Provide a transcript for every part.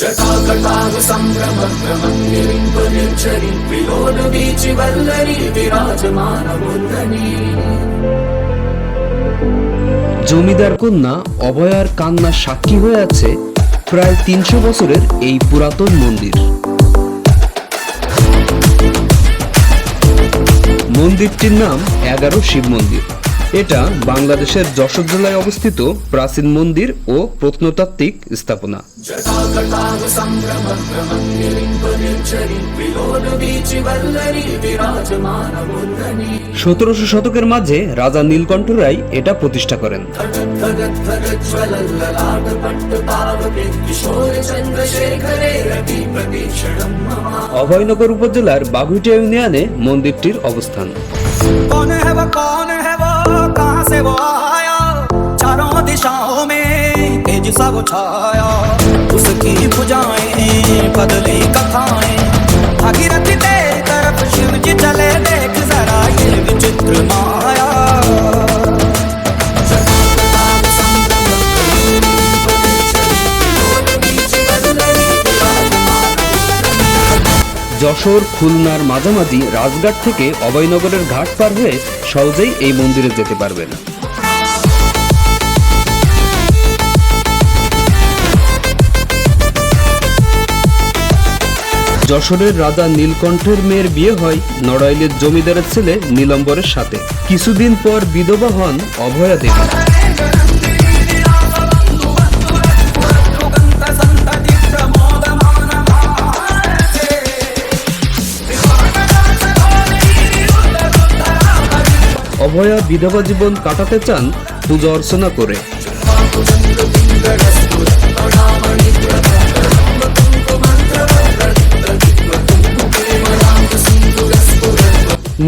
జటాకటాహ సంభ్రమ వీచి వల్లరి విరాజమానముందని জমিদার কন্যা অভয়ার কান্না সাক্ষী হয়ে আছে প্রায় তিনশো বছরের এই পুরাতন মন্দির। মন্দিরটির নাম এগারো শিব মন্দির। এটা বাংলাদেশের যশোর জেলায় অবস্থিত প্রাচীন মন্দির ও প্রত্নতাত্ত্বিক স্থাপনা। সতেরোশো শতকের মাঝে রাজা নীলকণ্ঠ রায় এটা প্রতিষ্ঠা করেন। অভয়নগর উপজেলার বাঘুটিয়া ইউনিয়নে মন্দিরটির অবস্থান। तेज सा वो छाया उसकी भुजाएं बदली कथाएं भागीरथ तेरी तरफ शिव जी चले देख जरा ये विचित्र माया যশোর খুলনার মাঝামাঝি রাজঘাট থেকে অভয়নগরের ঘাট পার হয়ে সহজেই এই মন্দিরে যেতে পারবেন যশোরের রাজা নীলকণ্ঠের মেয়ের বিয়ে হয় নড়াইলের জমিদারের ছেলে নীলম্বরের সাথে। কিছুদিন পর বিধবা হন অভয়া দেবী। অভয়া বিধবা জীবন কাটাতে চান, পূজা অর্চনা করে।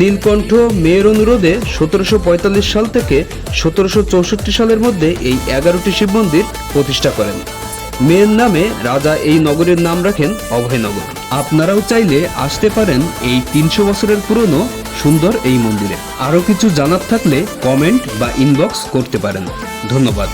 নীলকণ্ঠ মেয়ের অনুরোধে সতেরোশো পঁয়তাল্লিশ সাল থেকে সতেরোশো চৌষট্টি সালের মধ্যে এই এগারোটি শিব মন্দির প্রতিষ্ঠা করেন। মেয়ের নামে রাজা এই নগরের নাম রাখেন অভয়নগর। আপনারাও চাইলে আসতে পারেন এই তিনশো বছরের পুরনো সুন্দর এই মন্দিরে। আরও কিছু জানার থাকলে কমেন্ট বা ইনবক্স করতে পারেন। ধন্যবাদ।